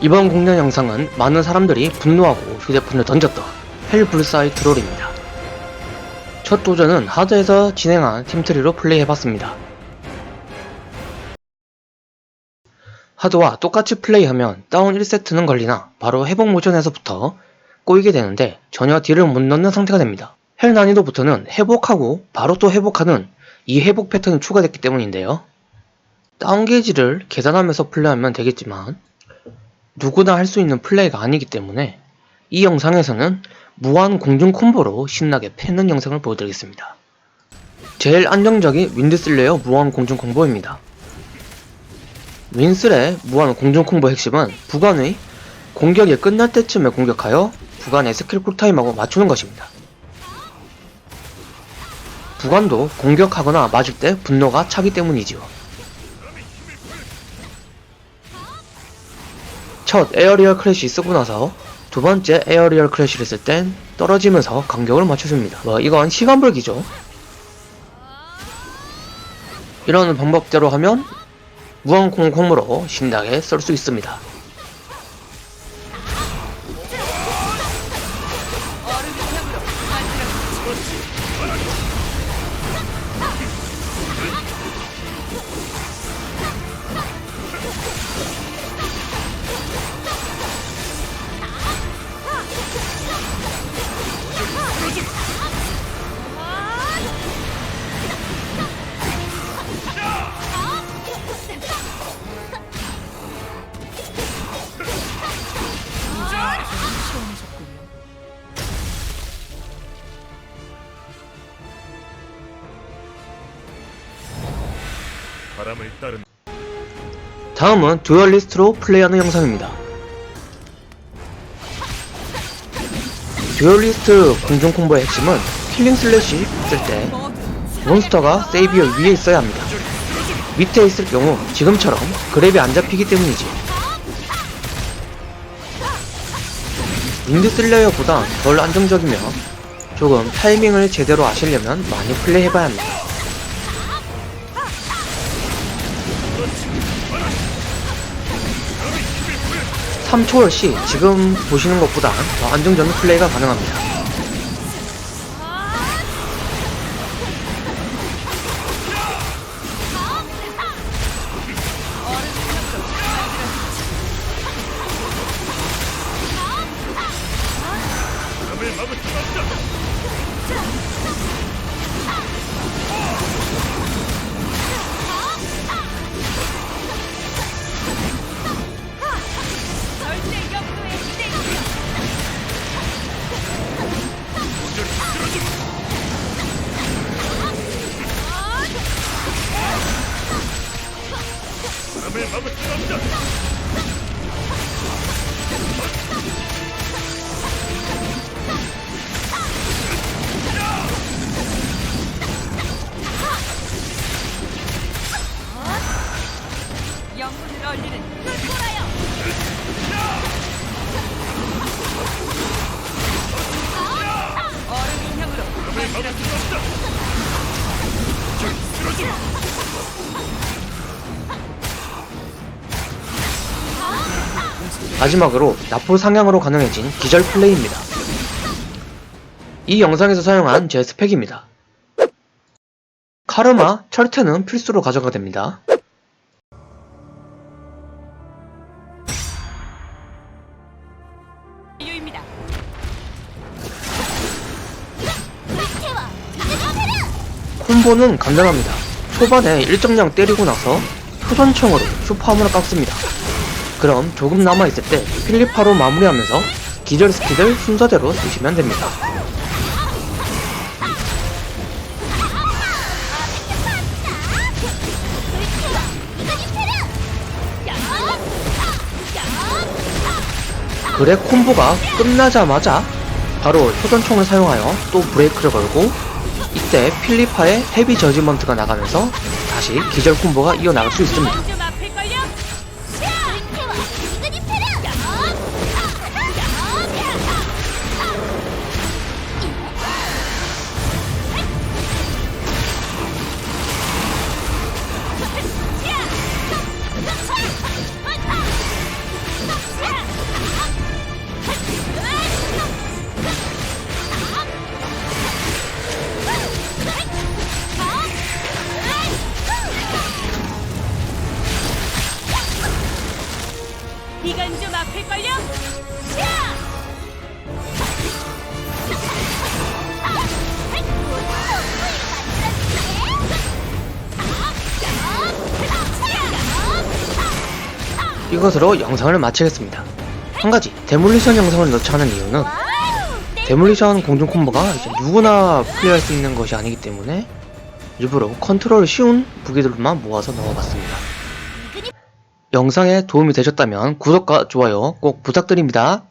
이번 공략 영상은 많은 사람들이 분노하고 휴대폰을 던졌던 헬불사의 트롤입니다. 첫 도전은 하드에서 진행한 팀트리로 플레이해봤습니다. 하드와 똑같이 플레이하면 다운 1세트는 걸리나 바로 회복 모션에서부터 꼬이게 되는데 전혀 딜을 못 넣는 상태가 됩니다. 헬 난이도부터는 회복하고 바로 또 회복하는 이 회복 패턴이 추가됐기 때문인데요. 다운 게이지를 계산하면서 플레이하면 되겠지만 누구나 할 수 있는 플레이가 아니기 때문에 이 영상에서는 무한 공중 콤보로 신나게 패는 영상을 보여드리겠습니다. 제일 안정적인 윈드슬레어 무한 공중 콤보입니다. 윈슬의 무한 공중 콤보 핵심은 부관의 공격이 끝날 때쯤에 공격하여 부관의 스킬 쿨타임하고 맞추는 것입니다. 부관도 공격하거나 맞을 때 분노가 차기 때문이지요. 첫 에어리얼 크래쉬 쓰고 나서 두 번째 에어리얼 크래쉬를 쓸 땐 떨어지면서 간격을 맞춰줍니다. 뭐 이건 시간벌기죠. 이런 방법대로 하면 무한 공공으로 신나게 쓸 수 있습니다. 바람을 따른 다음은 듀얼리스트로 플레이하는 영상입니다. 듀얼리스트 공중 콤보의 핵심은 킬링 슬래시 쓸때 몬스터가 세이비어 위에 있어야 합니다. 밑에 있을 경우 지금처럼 그랩이 안 잡히기 때문이지. 윈드 슬레이어보다 덜 안정적이며 조금 타이밍을 제대로 아시려면 많이 플레이해봐야 합니다. 3초월 시 지금 보시는 것보다 더 안정적인 플레이가 가능합니다. 영혼을 얼리는 흑호라여. 얼음 인형으로. 저기 쓰러져. 마지막으로 나폴 상향으로 가능해진 기절 플레이입니다. 이 영상에서 사용한 제 스펙입니다. 카르마, 철퇴는 필수로 가져가 됩니다. 콤보는 간단합니다. 초반에 일정량 때리고 나서 표전총으로 슈퍼함을 깎습니다. 그럼 조금 남아있을 때 필리파로 마무리하면서 기절 스킬을 순서대로 쓰시면 됩니다. 그래 콤보가 끝나자마자 바로 효전총을 사용하여 또 브레이크를 걸고 이때 필리파의 헤비 저지먼트가 나가면서 다시 기절 콤보가 이어나갈 수 있습니다. 이것으로 영상을 마치겠습니다. 한 가지 데몰리션 영상을 넣지 않은 이유는 데몰리션 공중 콤보가 이제 누구나 플레이할 수 있는 것이 아니기 때문에 일부러 컨트롤 쉬운 무기들만 모아서 넣어봤습니다. 영상에 도움이 되셨다면 구독과 좋아요 꼭 부탁드립니다.